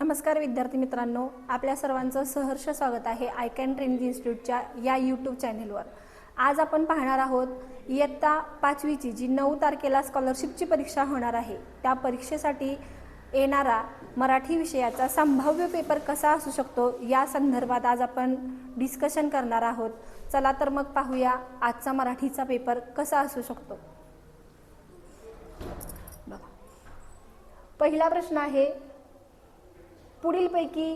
नमस्कार विद्यार्थी मित्रांनो आपल्या सर्वांचं सहर्ष स्वागत आहे आय कॅन ट्रेनिंग इन्स्टिट्यूटच्या या यूट्यूब चॅनेलवर. आज आपण पाहणार आहोत इयत्ता पाचवीची जी नऊ तारखेला स्कॉलरशिपची परीक्षा होणार आहे त्या परीक्षेसाठी येणारा मराठी विषयाचा संभाव्य पेपर कसा असू शकतो या संदर्भात आज आपण डिस्कशन करणार आहोत. चला तर मग पाहूया आजचा मराठीचा पेपर कसा असू शकतो. पहिला प्रश्न आहे पुढीलपैकी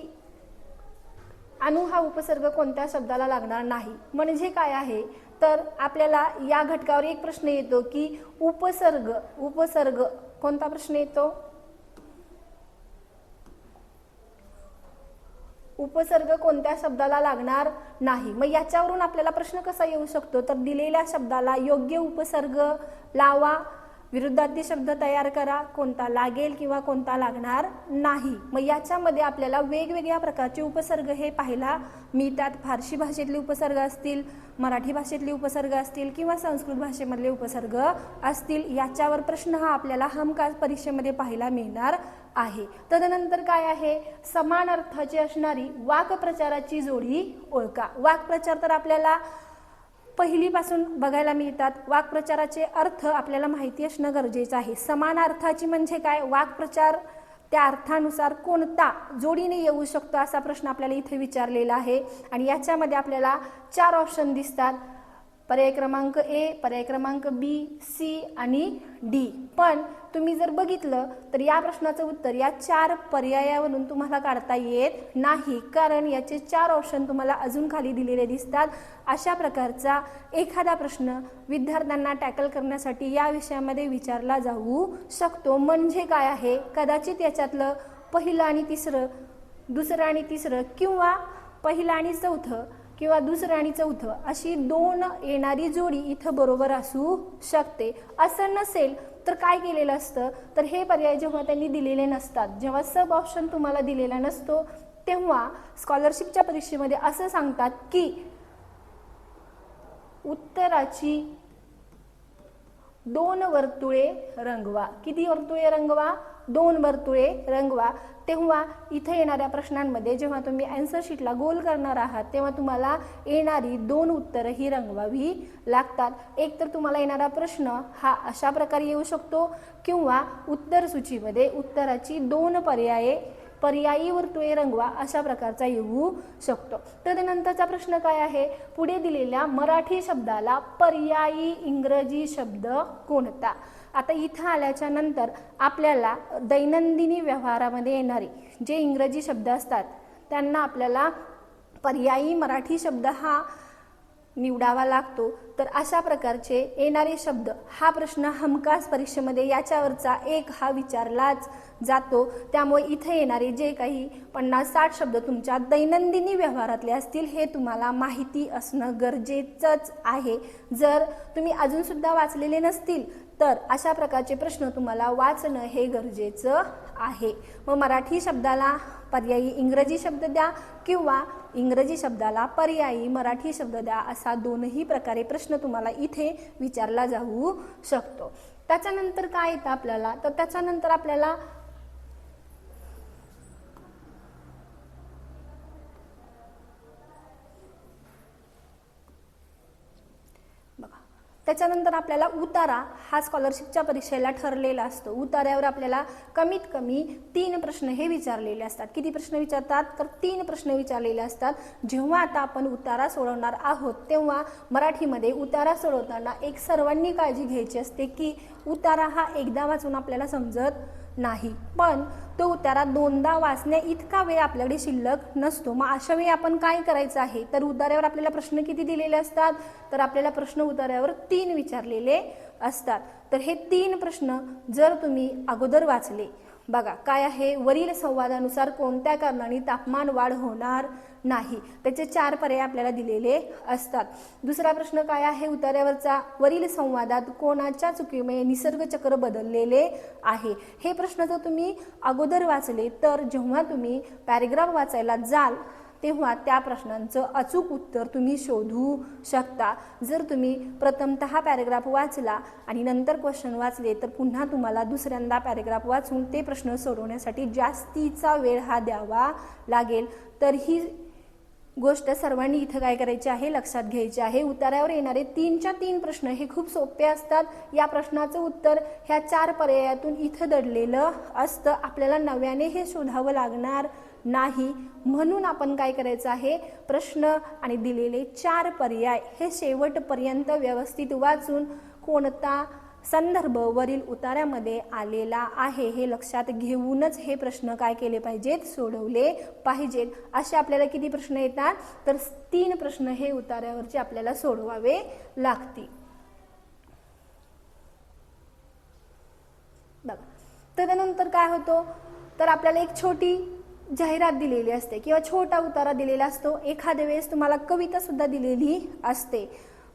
अणु हा उपसर्ग कोणत्या शब्दाला लागणार नाही? म्हणजे काय आहे? तर आपल्याला या घटकावर एक प्रश्न येतो की उपसर्ग उपसर्ग कोणता प्रश्न येतो? उपसर्ग कोणत्या शब्दाला लागणार नाही? मग याच्यावरून आपल्याला प्रश्न कसा येऊ शकतो? तर दिलेल्या शब्दाला योग्य उपसर्ग लावा. विरुद्धार्थी शब्द तयार करा. कोणता लागेल किंवा कोणता लागणार नाही. मग याच्यामध्ये आपल्याला वेगवेगळ्या प्रकारचे उपसर्ग हे पाहायला मिळतात. फारशी भाषेतले उपसर्ग असतील मराठी भाषेतले उपसर्ग असतील किंवा संस्कृत भाषेमधले उपसर्ग असतील याच्यावर प्रश्न हा आपल्याला हमखास परीक्षेमध्ये पाहायला मिळणार आहे. तदनंतर काय आहे? समान अर्थाची असणारी वाक्प्रचाराची जोडी ओळखा. वाक्प्रचार तर आपल्याला पहिलीपासून बघायला मिळतात. वाक्प्रचाराचे अर्थ आपल्याला माहिती असणं गरजेचं आहे. समान अर्थाची म्हणजे काय? वाक्प्रचार त्या अर्थानुसार कोणता जोडीने येऊ शकतो असा प्रश्न आपल्याला इथे विचारलेला आहे. आणि याच्यामध्ये आपल्याला चार ऑप्शन दिसतात. पर्याय क्रमांक ए पर्याय क्रमांक बी सी आणि डी. पण तुम्ही जर बघितलं तर या प्रश्नाचं उत्तर या चार पर्यायावरून तुम्हाला काढता येत नाही. कारण याचे चार ऑप्शन तुम्हाला अजून खाली दिलेले दिसतात. अशा प्रकारचा एखादा प्रश्न विद्यार्थ्यांना टॅकल करण्यासाठी या विषयामध्ये विचारला जाऊ शकतो. म्हणजे काय आहे? कदाचित याच्यातलं पहिलं आणि तिसरं दुसरं आणि तिसरं किंवा पहिलं आणि चौथं किंवा दुसरं आणि चौथं अशी दोन येणारी जोडी इथं बरोबर असू शकते. असं नसेल तर काय केलेलं असतं? तर हे पर्याय जेव्हा त्यांनी दिलेले नसतात जेव्हा सब ऑप्शन तुम्हाला दिलेला नसतो तेव्हा स्कॉलरशिपच्या परीक्षेमध्ये असं सांगतात की उत्तराची दोन वर्तुळे रंगवा. किती वर्तुळे रंगवा? दोन वर्तुळे रंगवा तेव्हा इथे येणाऱ्या प्रश्नांमध्ये जेव्हा तुम्ही अँसर शीटला गोल करणार आहात तेव्हा तुम्हाला येणारी दोन उत्तरं ही रंगवावी लागतात. एक तर तुम्हाला येणारा प्रश्न हा अशा प्रकारे येऊ शकतो किंवा उत्तर सूचीमध्ये उत्तराची दोन पर्याये पर्यायी वर्तुळे रंगवा अशा प्रकारचा येऊ शकतो. तदनंतरचा प्रश्न काय आहे? पुढे दिलेल्या मराठी शब्दाला पर्यायी इंग्रजी शब्द कोणता? आता इथं आल्याच्यानंतर आपल्याला दैनंदिनी व्यवहारामध्ये येणारे जे इंग्रजी शब्द असतात त्यांना आपल्याला पर्यायी मराठी शब्द हा निवडावा लागतो. तर अशा प्रकारचे येणारे शब्द हा प्रश्न हमखास परीक्षेमध्ये याच्यावरचा एक हा विचारलाच जातो. त्यामुळे इथे येणारे जे काही पन्नास साठ शब्द तुमच्या दैनंदिनी व्यवहारातले असतील हे तुम्हाला माहिती असणं गरजेचंच आहे. जर तुम्ही अजूनसुद्धा वाचलेले नसतील तर अशा प्रकारचे प्रश्न तुम्हाला वाचणं हे गरजेचं आहे. मग मराठी शब्दाला पर्यायी इंग्रजी शब्द द्या किंवा इंग्रजी शब्दाला पर्यायी मराठी शब्द द्या असा दोनही प्रकारे प्रश्न तुम्हाला इथे विचारला जाऊ शकतो. त्याच्यानंतर काय येतं आपल्याला? तर त्याच्यानंतर आपल्याला बघा त्याच्यानंतर आपल्याला उतारा हा स्कॉलरशिपच्या परीक्षेला ठरलेला असतो. उतार्यावर आपल्याला कमीत कमी तीन प्रश्न हे विचारलेले असतात. किती प्रश्न विचारतात? तर तीन प्रश्न विचारलेले असतात. जेव्हा आता आपण उतारा सोडवणार आहोत तेव्हा मराठीमध्ये उतारा सोडवताना एक सर्वांनी काळजी घ्यायची असते की उतारा हा एकदा वाचून आपल्याला समजत नाही. पण तो उतारा दोनदा वाचण्या इतका वेळ आपल्याकडे शिल्लक नसतो. मग अशा वेळी आपण काय करायचं आहे? तर उतार्यावर आपल्याला प्रश्न किती दिलेले असतात? तर आपल्याला प्रश्न उतार्यावर तीन विचारलेले असतात. तर हे तीन प्रश्न जर तुम्ही अगोदर वाचले बघा काय आहे? वरील संवादानुसार कोणत्या कारणाने तापमान वाढ होणार नाही? त्याचे चार पर्याय आपल्याला दिलेले असतात. दुसरा प्रश्न काय आहे? उतार्यावरचा वरील संवादात कोणाच्या चुकीमुळे निसर्ग चक्र बदललेले आहे? हे प्रश्न जर तुम्ही अगोदर वाचले तर जेव्हा तुम्ही पॅरेग्राफ वाचायला जाल तेव्हा त्या प्रश्नांचं अचूक उत्तर तुम्ही शोधू शकता. जर तुम्ही प्रथमतः पॅरेग्राफ वाचला आणि नंतर क्वेश्चन वाचले तर पुन्हा तुम्हाला दुसऱ्यांदा पॅरेग्राफ वाचून ते प्रश्न सोडवण्यासाठी जास्तीचा वेळ हा द्यावा लागेल. तर ही गोष्ट सर्वांनी इथं काय करायची आहे? लक्षात घ्यायची आहे. उतारावर येणारे तीनच्या तीन प्रश्न हे खूप सोपे असतात. या प्रश्नाचं उत्तर ह्या चार पर्यायातून इथं दडलेलं असतं. आपल्याला नव्याने हे शोधावं लागणार नाही. म्हणून आपण काय करायचं आहे? प्रश्न आणि दिलेले चार पर्याय हे शेवटपर्यंत व्यवस्थित वाचून कोणता संदर्भ वरील उतार्यामध्ये आलेला आहे हे लक्षात घेऊनच हे प्रश्न काय केले पाहिजेत? सोडवले पाहिजेत. असे आपल्याला किती प्रश्न येतात? तर तीन प्रश्न हे उतार्यावरचे आपल्याला सोडवावे लागतील. बघा. त्यानंतर काय होतो? तर आपल्याला एक छोटी जाहिरात दिलेली असते किंवा छोटा उतारा दिलेला असतो. एखाद्या वेळेस तुम्हाला कविता सुद्धा दिलेली असते.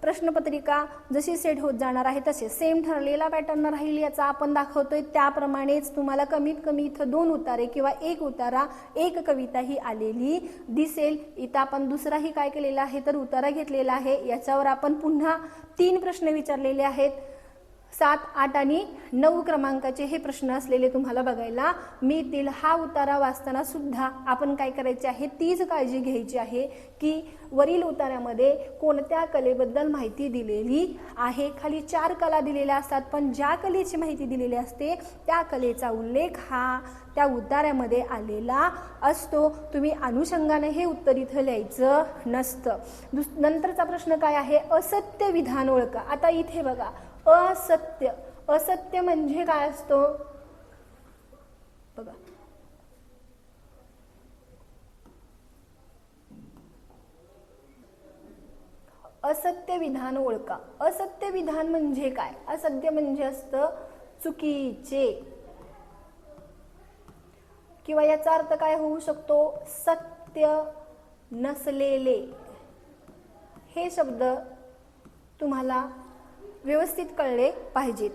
प्रश्नपत्रिका जशी सेट होत जाणार आहे तसे सेम ठरलेला पॅटर्न राहील याचा आपण दाखवतोय. त्याप्रमाणेच तुम्हाला कमीत कमी इथं दोन उतारे किंवा एक उतारा एक कविता ही आलेली दिसेल. इथं आपण दुसराही काय केलेला आहे? तर उतारा घेतलेला आहे. याच्यावर आपण पुन्हा तीन प्रश्न विचारलेले आहेत. सात आठ आणि नऊ क्रमांकाचे हे प्रश्न असलेले तुम्हाला बघायला मिळतील. हा उतारा वाचताना सुद्धा आपण काय करायचे आहे? तीच काळजी घ्यायची आहे की वरील उतारामध्ये कोणत्या कलेबद्दल माहिती दिलेली आहे? खाली चार कला दिलेल्या असतात पण ज्या कलेची माहिती दिलेली असते त्या कलेचा उल्लेख हा त्या उतारामध्ये आलेला असतो. तुम्ही अनुषंगाने हे उत्तर इथं लिहायचं नसतं. दुस नंतरचा प्रश्न काय आहे? असत्य विधान ओळखा. आता इथे बघा. असत्य. असत्य म्हणजे काय असतो? बघा. असत्य विधान ओळखा. असत्य विधान म्हणजे काय? असत्य म्हणजे असतं चुकीचे. किंवा याचा अर्थ काय होऊ शकतो? सत्य नसलेले. हे शब्द तुम्हाला व्यवस्थित कळले पाहिजेत.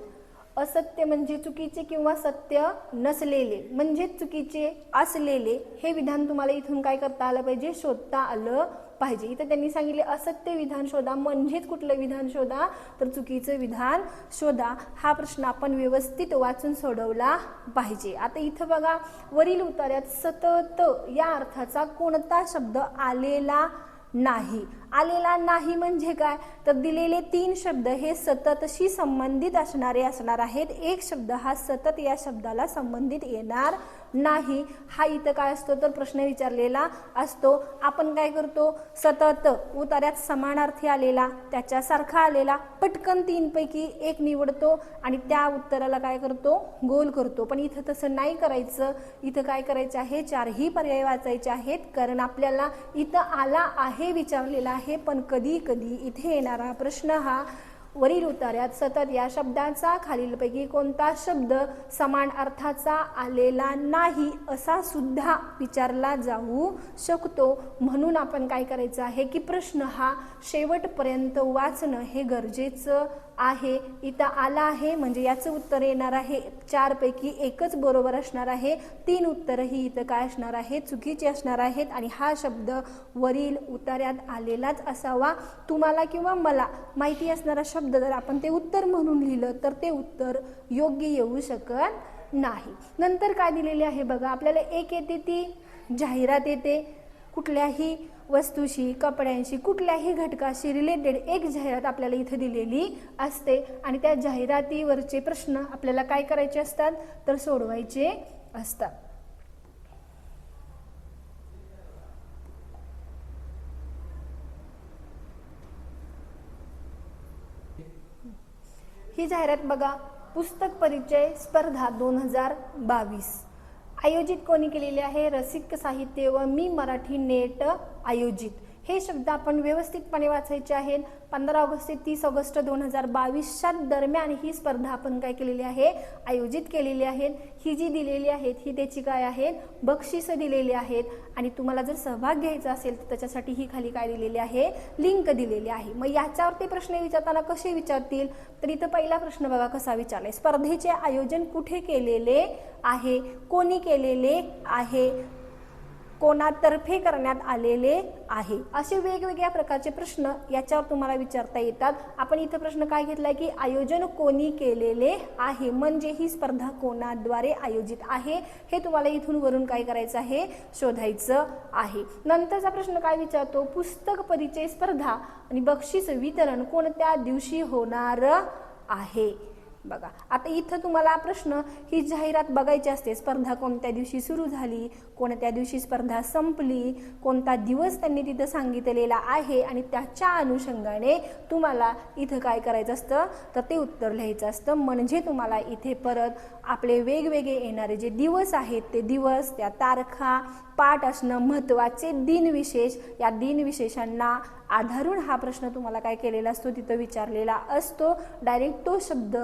असत्य म्हणजे चुकीचे किंवा सत्य नसलेले म्हणजेच चुकीचे असलेले हे विधान तुम्हाला इथून काय करता आलं पाहिजे? शोधता आलं पाहिजे. इथं त्यांनी सांगितले असत्य विधान शोधा म्हणजेच कुठलं विधान शोधा? तर चुकीचं विधान शोधा. हा प्रश्न आपण व्यवस्थित वाचून सोडवला पाहिजे. आता इथं बघा वरील उतार्यात सतत या अर्थाचा कोणता शब्द आलेला नाही. आलेला नाही म्हणजे काय? तर दिलेले तीन शब्द हे सततशी संबंधित असणारे असणार आहेत. एक शब्द हा सतत या शब्दाला संबंधित येणार नाही. हा इथं काय असतो तर प्रश्न विचारलेला असतो. आपण काय करतो? सतत उतार्यात समानार्थी आलेला त्याच्यासारखा आलेला पटकन तीनपैकी एक निवडतो आणि त्या उत्तराला काय करतो? गोल करतो. पण इथं तसं नाही करायचं. इथं काय करायचं आहे? चारही पर्याय वाचायचे आहेत. कारण आपल्याला इथं आला आहे विचारलेला आहे. पण कधी कधी इथे येणारा प्रश्न हा वरील उतार्यात सतत या शब्दाचा खालीलपैकी कोणता शब्द समान अर्थाचा आलेला नाही असा सुद्धा विचारला जाऊ शकतो. म्हणून आपण काय करायचं आहे की प्रश्न हा शेवटपर्यंत वाचणं हे गरजेचं आहे इथं आला आहे म्हणजे याचं उत्तर येणार आहे. चारपैकी एकच बरोबर असणार आहे. तीन उत्तरही इथं काय असणार आहे? चुकीचे असणार आहेत आणि हा शब्द वरील उतार्यात आलेलाच असावा. तुम्हाला किंवा मला माहिती असणारा शब्द जर आपण ते उत्तर म्हणून लिहिलं तर ते उत्तर योग्य येऊ शकत नाही. नंतर काय दिलेले आहे बघा? आपल्याला एक येते ती जाहिरात येते. कुठल्याही वस्तूशी कपड्यांशी कुठल्याही घटकाशी रिलेटेड एक जाहिरात आपल्याला इथे दिलेली असते. आणि त्या जाहिरातीवरचे प्रश्न आपल्याला काय करायचे असतात? तर सोडवायचे असतात. ही जाहिरात बघा. पुस्तक परिचय स्पर्धा दोन हजार बावीस. आयोजित कोणी केलेले आहे? रसिक साहित्य व मी मराठी नेट आयोजित. हे शब्द आपण व्यवस्थितपणे वाचायचे आहेत. पंधरा ऑगस्ट ते तीस ऑगस्ट दोन हजार बावीसच्या दरम्यान ही स्पर्धा आपण काय केलेली आहे? आयोजित केलेली आहे ही जी दिलेली आहेत ही त्याची काय आहेत? बक्षिसं दिलेली आहेत. आणि तुम्हाला जर सहभाग घ्यायचा असेल तर त्याच्यासाठी ही खाली काय दिलेली आहे? लिंक दिलेली आहे. मग याच्यावरती प्रश्न विचारताना कसे विचारतील? तर इथं पहिला प्रश्न बघा कसा विचारलाय. स्पर्धेचे आयोजन कुठे केलेले आहे? कोणी केलेले आहे? कोणातर्फे करण्यात आलेले आहे? असे वेगवेगळ्या प्रकारचे प्रश्न याच्यावर तुम्हाला विचारता येतात. आपण इथं प्रश्न काय घेतलाय की आयोजन कोणी केलेले आहे? म्हणजे ही स्पर्धा कोणाद्वारे आयोजित आहे? हे तुम्हाला इथून वरून काय करायचं आहे? शोधायचं आहे. नंतरचा प्रश्न काय विचारतो? पुस्तक परिचय स्पर्धा आणि बक्षीस वितरण कोणत्या दिवशी होणार आहे? बघा आता इथं तुम्हाला प्रश्न ही जाहिरात बघायची असते. स्पर्धा कोणत्या दिवशी सुरू झाली? कोणत्या दिवशी स्पर्धा संपली कोणता दिवस त्यांनी तिथं सांगितलेला आहे आणि त्याच्या अनुषंगाने तुम्हाला इथं काय करायचं असतं? तर ते उत्तर लिहायचं असतं. म्हणजे तुम्हाला इथे परत आपले वेगवेगळे येणारे जे दिवस आहेत ते दिवस त्या तारखा पाठ असणं महत्त्वाचे दिनविशेष. या दिनविशेषांना आधारून हा प्रश्न तुम्हाला काय केलेला असतो? तिथं विचारलेला असतो. डायरेक्ट तो शब्द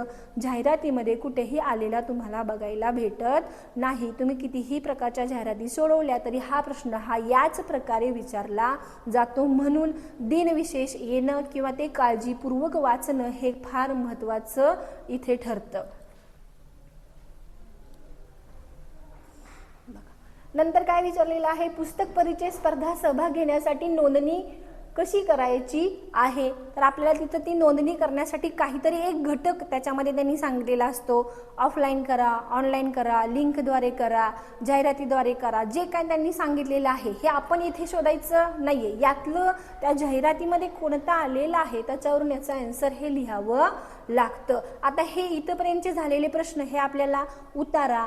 जाहिरातीमध्ये कुठेही आलेला तुम्हाला बघायला भेटत नाही. तुम्ही कितीही प्रकारच्या जाहिराती सोडवल्या तरी हा प्रश्न हा याच प्रकारे विचारला जातो. म्हणून दिनविशेष येणं किंवा ते काळजीपूर्वक वाचणं हे फार महत्त्वाचं इथे ठरतं. नंतर काय विचारलेलं आहे? पुस्तक परिचय स्पर्धा सहभाग घेण्यासाठी नोंदणी कशी करायची आहे तर आपल्याला तिथं ती नोंदणी करण्यासाठी काहीतरी एक घटक त्याच्यामध्ये त्यांनी सांगितलेला असतो. ऑफलाईन करा ऑनलाईन करा लिंकद्वारे करा जाहिरातीद्वारे करा जे काय त्यांनी सांगितलेलं आहे हे आपण इथे शोधायचं नाही आहे यातलं त्या जाहिरातीमध्ये कोणता आलेलं आहे त्याच्यावरून याचं आन्सर हे लिहावं लागतं. आता हे इथंपर्यंतचे झालेले प्रश्न हे आपल्याला उतारा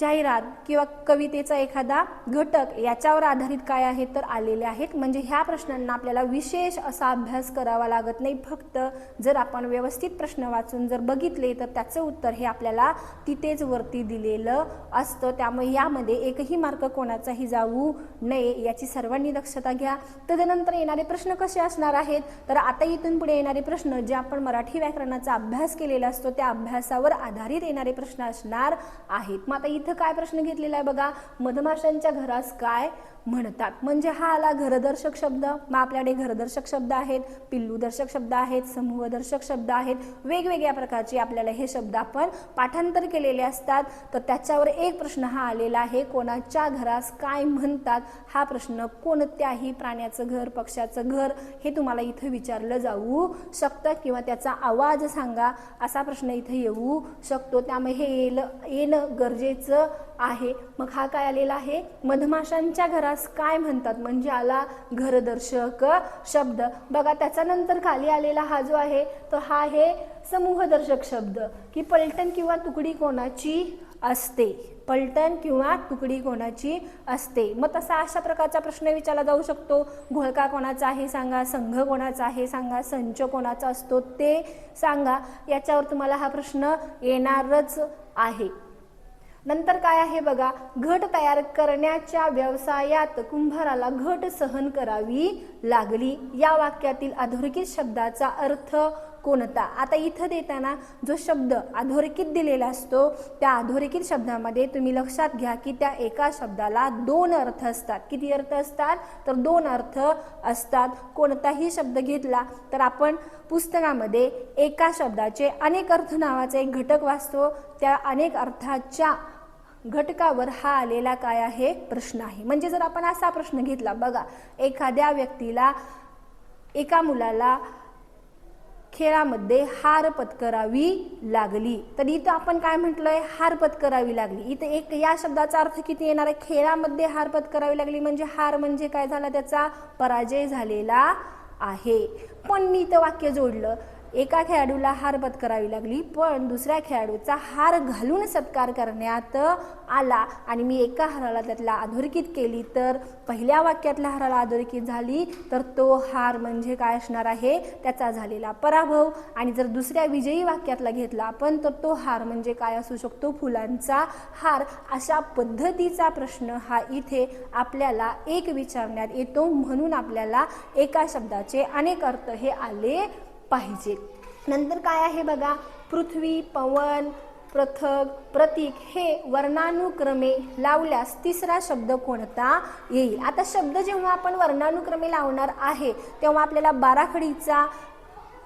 जाहिरात किंवा कवितेचा एखादा घटक याच्यावर आधारित काय आहे तर आलेले आहेत. म्हणजे ह्या प्रश्नांना आपल्याला विशेष असा अभ्यास करावा लागत नाही. फक्त जर आपण व्यवस्थित प्रश्न वाचून जर बघितले तर त्याचं उत्तर हे आपल्याला तिथेच वरती दिलेलं असतं. त्यामुळे यामध्ये एकही मार्क कोणाचाही जाऊ नये याची सर्वांनी दक्षता घ्या. तदनंतर येणारे प्रश्न कसे असणार आहेत? तर आता इथून पुढे येणारे प्रश्न जे आपण मराठी व्याकरणाचा अभ्यास केलेला असतो त्या अभ्यासावर आधारित येणारे प्रश्न असणार आहेत. मग आता इथं काय प्रश्न घेतलेला आहे बघा? मधमाशांच्या घरास काय म्हणतात. म्हणजे हा आला घरदर्शक शब्द. मग आपल्याकडे घरदर्शक शब्द आहेत पिल्लूदर्शक शब्द आहेत समूहदर्शक शब्द आहेत. वेगवेगळ्या प्रकारचे आपल्याला हे शब्द आपण पाठांतर केलेले असतात. तर त्याच्यावर एक प्रश्न हा आलेला आहे कोणाच्या घरास काय म्हणतात? हा प्रश्न कोणत्याही प्राण्याचं घर पक्षाचं घर हे तुम्हाला इथं विचारलं जाऊ शकतं किंवा त्याचा आवाज सांगा असा प्रश्न इथं येऊ शकतो. त्यामुळे हे येलं येणं गरजेचं आहे. मग हा काय आलेला आहे? मधमाशांच्या घरास काय म्हणतात? म्हणजे आला घरदर्शक शब्द. बघा त्याच्यानंतर खाली आलेला हा जो आहे तो हा आहे समूहदर्शक शब्द. की पलटण किंवा तुकडी कोणाची असते? पलटण किंवा तुकडी कोणाची असते? मग तसा अशा प्रकारचा प्रश्न विचारला जाऊ शकतो. घोळका कोणाचा आहे सांगा. संघ कोणाचा आहे सांगा. संच कोणाचा असतो ते सांगा. याच्यावर तुम्हाला हा प्रश्न येणारच आहे. नंतर काय आहे बघा? घट तयार करण्याच्या व्यवसायात कुंभाराला घट सहन करावी लागली. या वाक्यातील अधोरेखित शब्दाचा अर्थ कोणता? आता इथं देताना जो शब्द अधोरेखित दिलेला असतो त्या अधोरेखित शब्दामध्ये तुम्ही लक्षात घ्या की त्या एका शब्दाला दोन अर्थ असतात. किती अर्थ असतात? तर दोन अर्थ असतात. कोणताही शब्द घेतला तर आपण पुस्तकामध्ये एका शब्दाचे अनेक अर्थ नावाचा एक घटक वाचतो. त्या अनेक अर्थाच्या घटकावर हा आलेला काय आहे? प्रश्न आहे. म्हणजे जर आपण असा प्रश्न घेतला बघा एखाद्या व्यक्तीला एका मुलाला खेळामध्ये हार पत्करावी लागली तर इथं आपण काय म्हटलंय? हार पत्करावी लागली. इथं एक या शब्दाचा अर्थ किती येणार आहे? खेळामध्ये हार पत्करावी लागली म्हणजे हार म्हणजे काय झाला? त्याचा पराजय झालेला आहे. पण मी इथं वाक्य जोडलं. एका खेळाडूला हार पत्करावी लागली पण दुसऱ्या खेळाडूचा हार घालून सत्कार करण्यात आला आणि मी एका हाराला त्यातला अधोरेखित केली. तर पहिल्या वाक्यातल्या हाराला अधोरेखित झाली तर तो हार म्हणजे काय असणार आहे? त्याचा झालेला पराभव. आणि जर दुसऱ्या विजयी वाक्यातला घेतला आपण तर तो हार म्हणजे काय असू शकतो? फुलांचा हार. अशा पद्धतीचा प्रश्न हा इथे आपल्याला एक विचारण्यात येतो. म्हणून आपल्याला एका शब्दाचे अनेक अर्थ हे आले पाहिजे. नंतर काय आहे बघा? पृथ्वी पवन पृथक प्रतीक हे वर्णानुक्रमे लावल्यास तिसरा शब्द कोणता? येईल. आता शब्द जेव्हा आपण वर्णानुक्रमे लावणार आहे तेव्हा आपल्याला बाराखडीचा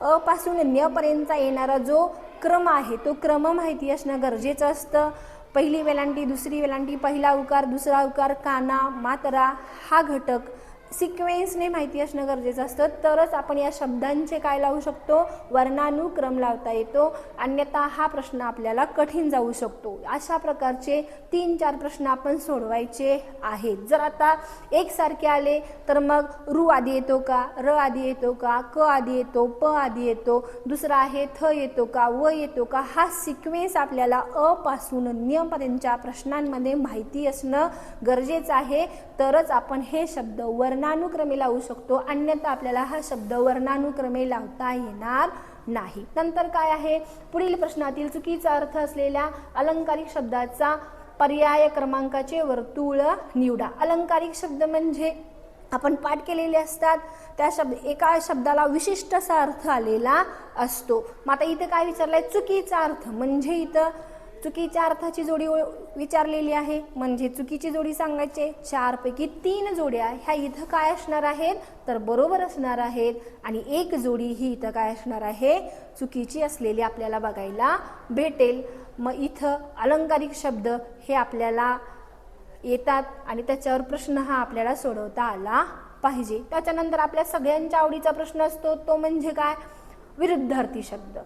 अपासून पासून पर्यंतचा येणारा जो क्रम आहे तो क्रम माहिती असणं गरजेचं असतं. पहिली वेलांटी दुसरी वेलांटी पहिला उकार दुसरा उकार काना मात्रा हा घटक सिक्वेन्सने माहिती असणं गरजेचं असतं. तरच आपण या शब्दांचे काय लावू शकतो? वर्णानुक्रम लावता येतो. अन्यथा हा प्रश्न आपल्याला कठीण जाऊ शकतो. अशा प्रकारचे तीन चार प्रश्न आपण सोडवायचे आहेत. जर आता एकसारखे आले तर मग रू आधी येतो का? र आधी येतो का? क आधी येतो प आधी येतो. दुसरा आहे थ येतो का? व येतो का? हा सिक्वेन्स आपल्याला अ पासून प्रश्नांमध्ये माहिती असणं गरजेचं आहे. तरच आपण हे शब्द वर्ण वर्णानुक्रमे लावू शकतो. अन्यथा आपल्याला हा शब्द वर्णानुक्रमे लावता येणार नाही. नंतर काय आहे? पुढील प्रश्नातील चुकीचा अर्थ असलेल्या अलंकारिक शब्दाचा पर्याय क्रमांकाचे वर्तुळ निवडा. अलंकारिक शब्द म्हणजे आपण पाठ केलेले असतात. त्या शब्द एका शब्दाला विशिष्ट असा अर्थ आलेला असतो. मग आता इथं काय विचारलंय? चुकीचा अर्थ. म्हणजे इथं चुकीच्या अर्थाची जोडी विचारलेली आहे. म्हणजे चुकीची जोडी सांगायचे चारपैकी तीन जोड्या ह्या इथं काय असणार आहेत? तर बरोबर असणार आहेत. आणि एक जोडी ही इथं काय असणार आहे? चुकीची असलेली आपल्याला बघायला भेटेल. मग इथं अलंकारिक शब्द हे आपल्याला येतात आणि त्याच्यावर प्रश्न हा आपल्याला सोडवता आला पाहिजे. त्याच्यानंतर आपल्या सगळ्यांच्या आवडीचा प्रश्न असतो तो म्हणजे काय? विरुद्धार्थी शब्द.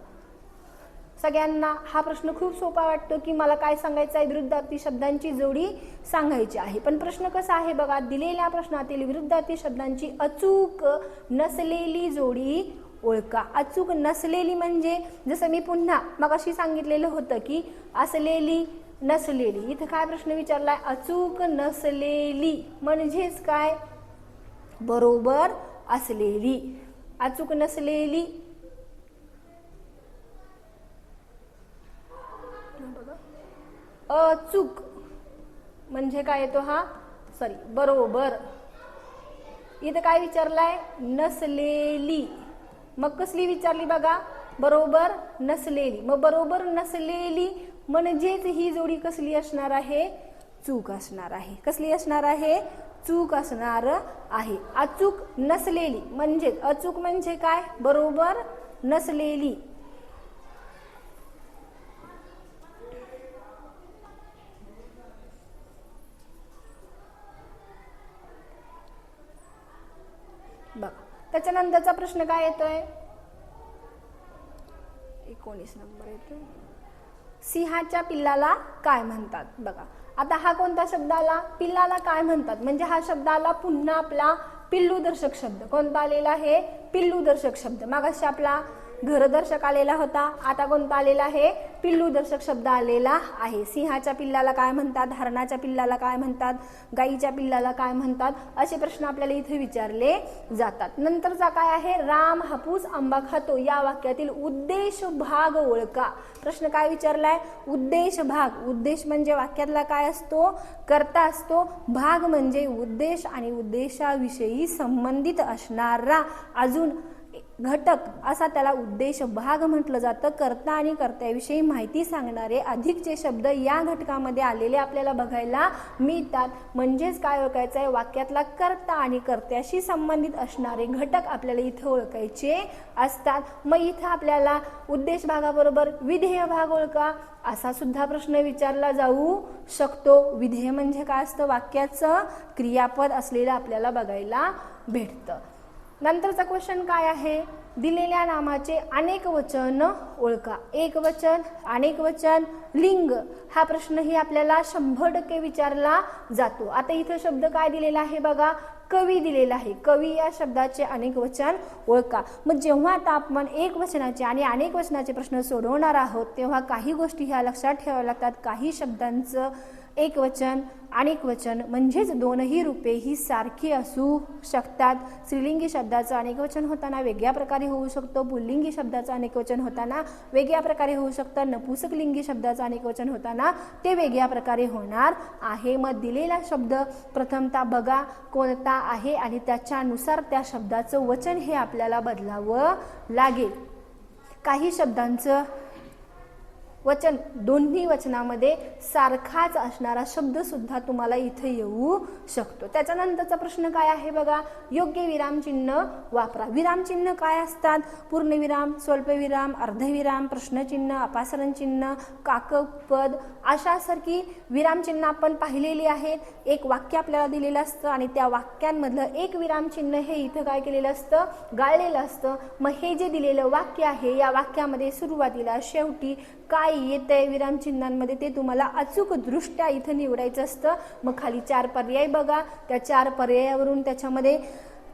सगळ्यांना हा प्रश्न खूप सोपा वाटतो की मला काय सांगायचं आहे विरुद्धार्थी शब्दांची जोडी सांगायची आहे. पण प्रश्न कसा आहे बघा दिलेल्या प्रश्नातील विरुद्धार्थी शब्दांची अचूक नसलेली जोडी ओळखा. अचूक नसलेली म्हणजे जसं मी पुन्हा मग अशी सांगितलेलं होतं की असलेली नसलेली. इथं काय प्रश्न विचारलाय? अचूक नसलेली म्हणजेच काय? बरोबर असलेली. अचूक नसलेली अचूक म्हणजे काय येतो हा? सॉरी बरोबर. इथं काय विचारलाय? नसलेली. मग कसली विचारली बघा? बरोबर नसलेली. मग बरोबर नसलेली म्हणजेच ही जोडी कसली असणार आहे? चूक असणार आहे. कसली असणार आहे? चूक असणार आहे. अचूक नसलेली. म्हणजे अचूक म्हणजे काय? बरोबर नसलेली. बघा. त्याच्यानंतरचा प्रश्न काय येतोय? एकोणीस नंबर येतोय. सिंहाच्या पिल्लाला काय म्हणतात? बघा. आता हा कोणता शब्द आला? पिल्लाला काय म्हणतात? म्हणजे हा शब्द आला पुन्हा आपला पिल्लू दर्शक शब्द. कोणता आलेला आहे? पिल्लू दर्शक शब्द. मागाशी आपला घरदर्शक आलेला होता. आता कोणता आलेला आहे? पिल्लू दर्शक शब्द आलेला आहे. सिंहाच्या पिल्लाला काय म्हणतात? हरणाच्या पिल्लाला काय म्हणतात? गाईच्या पिल्लाला काय म्हणतात? असे प्रश्न आपल्याला इथे विचारले जातात. नंतरचा काय आहे? राम हापूस आंबा खातो. या वाक्यातील उद्देश भाग ओळखा. प्रश्न काय विचारलाय? उद्देश भाग. उद्देश म्हणजे वाक्यातला काय असतो? करता असतो. भाग म्हणजे उद्देश आणि उद्देशाविषयी संबंधित असणारा अजून घटक असा त्याला उद्देश भाग म्हटलं जातं. कर्ता आणि कर्त्याविषयी माहिती सांगणारे अधिकचे शब्द या घटकामध्ये आलेले आपल्याला बघायला मिळतात. म्हणजेच काय ओळखायचं आहे? वाक्यातला कर्ता आणि कर्त्याशी संबंधित असणारे घटक आपल्याला इथं ओळखायचे असतात. मग इथं आपल्याला उद्देश भागाबरोबर विधेय भाग ओळखा. असा सुद्धा प्रश्न विचारला जाऊ शकतो. विधेय म्हणजे काय असतं? वाक्याचं क्रियापद असलेलं आपल्याला बघायला भेटतं. नंतरचा क्वेश्चन काय आहे? दिलेल्या नामाचे अनेक वचन ओळखा. एक वचन अनेक वचन लिंग. हा प्रश्नही आपल्याला शंभर टक्के विचारला जातो. आता इथं शब्द काय दिलेला आहे बघा? कवी दिलेला आहे. कवी या शब्दाचे अनेक वचन ओळखा. मग जेव्हा आता आपण एक वचनाचे आणि अनेक वचनाचे प्रश्न सोडवणार आहोत तेव्हा काही गोष्टी ह्या लक्षात ठेवाव्या लागतात. काही शब्दांचं एक वचन अनेक वचन. म्हणजेच दोनही रूपे ही सारखी असू शकतात. स्त्रीलिंगी शब्दाचं अनेक वचन होताना वेगळ्या प्रकारे होऊ शकतो. पुल्लिंगी शब्दाचं अनेक वचन होताना वेगळ्या प्रकारे होऊ शकतं. नपुसकलिंगी शब्दाचं अनेक वचन होताना ते वेगळ्या प्रकारे होणार आहे. मग दिलेला शब्द प्रथमतः बघा कोणता आहे आणि त्याच्यानुसार त्या शब्दाचं वचन हे आपल्याला बदलावं लागेल. काही शब्दांचं वचन दोन्ही वचनामध्ये सारखाच असणारा शब्द सुद्धा तुम्हाला इथे येऊ शकतो. त्याच्यानंतरचा प्रश्न काय आहे बघा? योग्य विरामचिन्ह वापरा. विरामचिन्ह काय असतात? पूर्णविराम स्वल्पविराम अर्धविराम प्रश्नचिन्ह अपासरण चिन्ह काकपद अशासारखी विरामचिन्ह आपण पाहिलेली आहेत. एक वाक्य आपल्याला दिलेलं असतं आणि त्या वाक्यांमधलं एक विरामचिन्ह हे इथं काय केलेलं असतं? गाळलेलं असतं. मग हे जे दिलेलं वाक्य आहे या वाक्यामध्ये सुरुवातीला शेवटी काय येतंय विरामचिन्हांमध्ये ते तुम्हाला अचूक दृष्ट्या इथं निवडायचं असतं. मग खाली चार पर्याय बघा. त्या चार पर्यायावरून त्याच्यामध्ये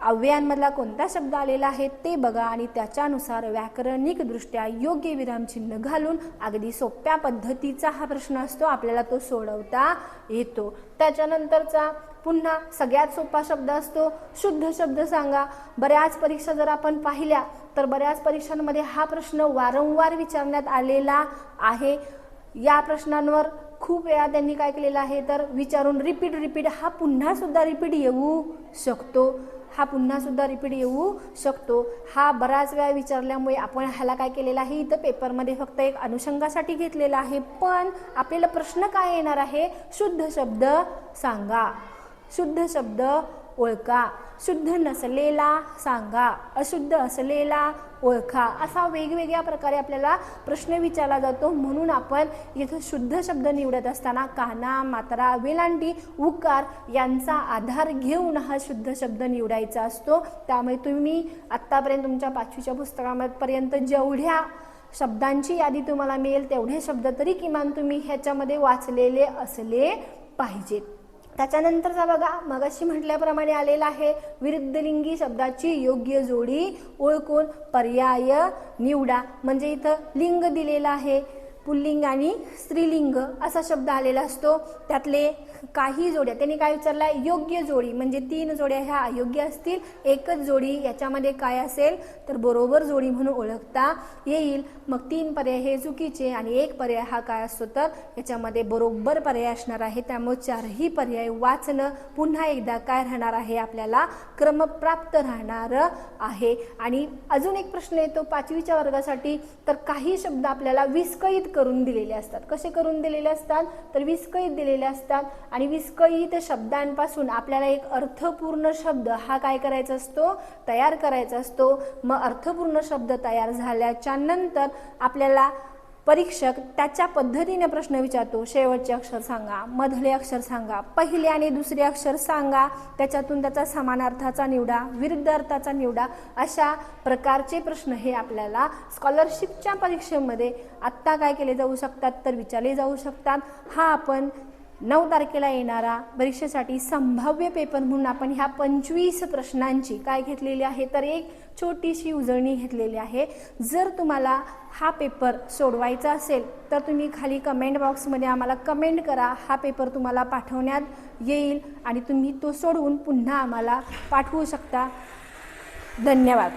अव्ययांमधला कोणता शब्द आलेला आहे ते बघा आणि त्याच्यानुसार व्याकरणिकदृष्ट्या योग्य विरामचिन्ह घालून अगदी सोप्या पद्धतीचा हा प्रश्न असतो. आपल्याला तो सोडवता येतो. त्याच्यानंतरचा पुन्हा सगळ्यात सोपा शब्द असतो शुद्ध शब्द सांगा. बऱ्याच परीक्षा जर आपण पाहिल्या तर बऱ्याच परीक्षांमध्ये हा प्रश्न वारंवार विचारण्यात आलेला आहे. या प्रश्नांवर खूप वेळा त्यांनी काय केलेलं आहे तर विचारून रिपीट रिपीट हा पुन्हा सुद्धा रिपीट येऊ शकतो. हा पुन्हा सुद्धा रिपीट येऊ शकतो. हा बराच वेळा विचारल्यामुळे आपण ह्याला काय केलेलं आहे इथं पेपरमध्ये फक्त एक अनुषंगासाठी घेतलेला आहे. पण आपल्याला प्रश्न काय येणार आहे? शुद्ध शब्द सांगा. शुद्ध शब्द ओळखा. शुद्ध नसलेला सांगा. अशुद्ध असलेला ओळखा. असा वेगवेगळ्या प्रकारे आपल्याला प्रश्न विचारला जातो. म्हणून आपण इथं शुद्ध शब्द निवडत असताना काना मात्रा वेलांटी उकार यांचा आधार घेऊन हा शुद्ध शब्द निवडायचा असतो. त्यामुळे तुम्ही आत्तापर्यंत तुमच्या पाचवीच्या पुस्तकापर्यंत जेवढ्या शब्दांची यादी तुम्हाला मिळेल तेवढे शब्द तरी किमान तुम्ही ह्याच्यामध्ये वाचलेले असले पाहिजेत. त्याच्यानंतरचा बघा मगाशी म्हटल्याप्रमाणे आलेला आहे विरुद्धलिंगी शब्दाची योग्य जोडी ओळखून पर्याय निवडा. म्हणजे इथं लिंग दिलेलं आहे. पुल्लिंग आणि स्त्रीलिंग असा शब्द आलेला असतो. त्यातले काही जोड्या त्यांनी काय विचारला? योग्य जोडी म्हणजे तीन जोड्या ह्या अयोग्य असतील? एकच जोडी याच्यामध्ये काय असेल? तर बरोबर जोडी म्हणून ओळखता येईल. मग तीन पर्याय हे चुकीचे आणि एक पर्याय हा काय असतो? तर याच्यामध्ये बरोबर पर्याय असणार आहे. त्यामुळे चारही पर्याय वाचणं पुन्हा एकदा काय राहणार आहे? आपल्याला क्रमप्राप्त राहणार आहे. आणि अजून एक प्रश्न येतो पाचवीच्या वर्गासाठी. तर काही शब्द आपल्याला विस्कळीत करून दिलेले असतात. कसे करून दिलेले असतात? तर विस्कळीत दिलेले असतात. आणि विस्कळीत शब्दांपासून आपल्याला एक अर्थपूर्ण शब्द हा काय करायचा असतो? तयार करायचा असतो. मग अर्थपूर्ण शब्द तयार झाल्याच्यानंतर आपल्याला परीक्षक त्याच्या पद्धतीने प्रश्न विचारतो. शेवटचे अक्षर सांगा मधले अक्षर सांगा पहिले आणि दुसरे अक्षर सांगा. त्याच्यातून त्याचा समानार्थाचा निवडा विरुद्ध अर्थाचा निवडा अशा प्रकारचे प्रश्न हे आपल्याला स्कॉलरशिपच्या परीक्षेमध्ये आत्ता काय केले जाऊ शकतात तर विचारले जाऊ शकतात. हा आपण नऊ तारखेला येणारा परीक्षेसाठी संभाव्य पेपर म्हणून आपण ह्या पंचवीस प्रश्नांची काय घेतलेली आहे तर एक छोटीशी उजळणी घेतलेली आहे. जर तुम्हाला हा पेपर सोडवायचा असेल तर तुम्ही खाली कमेंट बॉक्समध्ये आम्हाला कमेंट करा. हा पेपर तुम्हाला पाठवण्यात येईल आणि तुम्ही तो सोडवून पुन्हा आम्हाला पाठवू शकता. धन्यवाद.